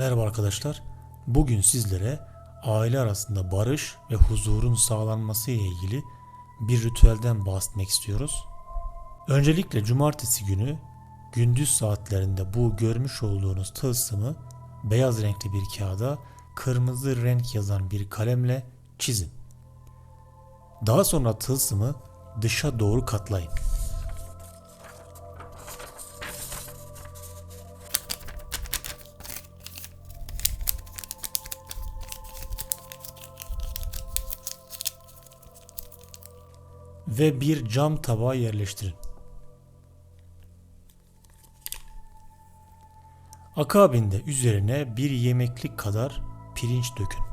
Merhaba arkadaşlar. Bugün sizlere aile arasında barış ve huzurun sağlanması ile ilgili bir ritüelden bahsetmek istiyoruz. Öncelikle cumartesi günü gündüz saatlerinde bu görmüş olduğunuz tılsımı beyaz renkli bir kağıda kırmızı renk yazan bir kalemle çizin. Daha sonra tılsımı dışa doğru katlayın. Ve bir cam tabağa yerleştirin. Akabinde üzerine bir yemeklik kadar pirinç dökün.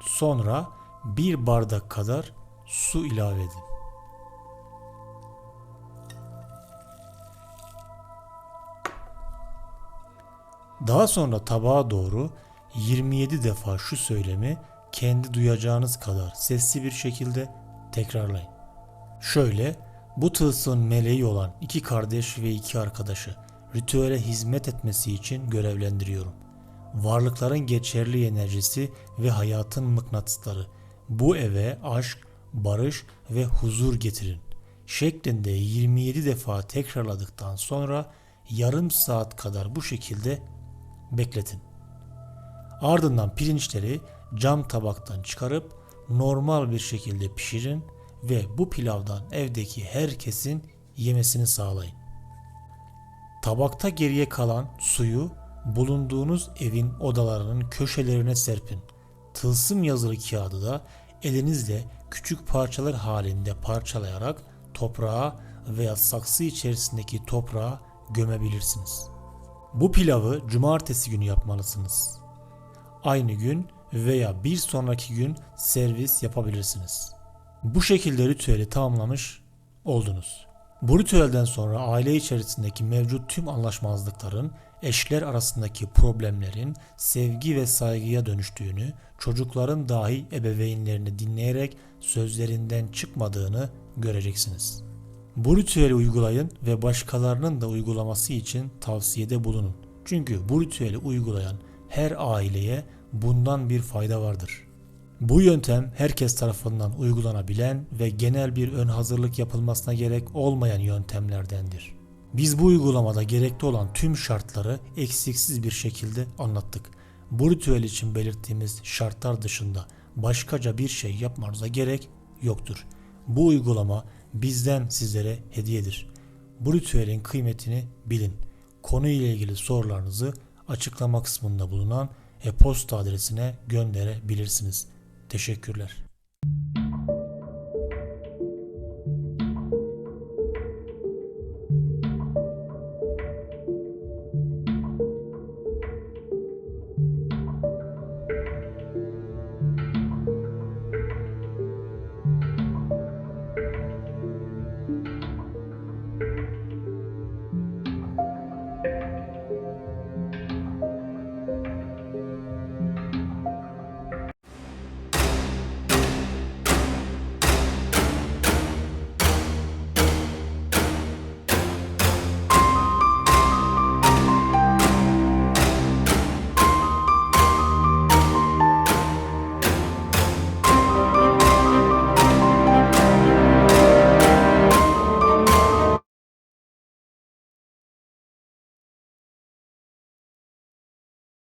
Sonra bir bardak kadar su ilave edin. Daha sonra tabağa doğru 27 defa şu söylemi kendi duyacağınız kadar sesli bir şekilde tekrarlayın. Şöyle bu tılsımın meleği olan iki kardeş ve iki arkadaşı ritüele hizmet etmesi için görevlendiriyorum. Varlıkların geçerli enerjisi ve hayatın mıknatısları bu eve aşk, barış ve huzur getirin. Şeklinde 27 defa tekrarladıktan sonra yarım saat kadar bu şekilde bekletin. Ardından pirinçleri cam tabaktan çıkarıp normal bir şekilde pişirin ve bu pilavdan evdeki herkesin yemesini sağlayın. Tabakta geriye kalan suyu bulunduğunuz evin odalarının köşelerine serpin. Tılsım yazılı kağıdı da elinizle küçük parçalar halinde parçalayarak toprağa veya saksı içerisindeki toprağa gömebilirsiniz. Bu pilavı cumartesi günü yapmalısınız. Aynı gün veya bir sonraki gün servis yapabilirsiniz. Bu şekilde ritüeli tamamlamış oldunuz. Bu ritüelden sonra aile içerisindeki mevcut tüm anlaşmazlıkların, eşler arasındaki problemlerin sevgi ve saygıya dönüştüğünü, çocukların dahi ebeveynlerini dinleyerek sözlerinden çıkmadığını göreceksiniz. Bu ritüeli uygulayın ve başkalarının da uygulaması için tavsiyede bulunun. Çünkü bu ritüeli uygulayan her aileye bundan bir fayda vardır. Bu yöntem herkes tarafından uygulanabilen ve genel bir ön hazırlık yapılmasına gerek olmayan yöntemlerdendir. Biz bu uygulamada gerekli olan tüm şartları eksiksiz bir şekilde anlattık. Bu ritüel için belirttiğimiz şartlar dışında başkaca bir şey yapmanıza gerek yoktur. Bu uygulama bizden sizlere hediyedir. Bu ritüelin kıymetini bilin. Konu ile ilgili sorularınızı açıklama kısmında bulunan e-posta adresine gönderebilirsiniz. Teşekkürler.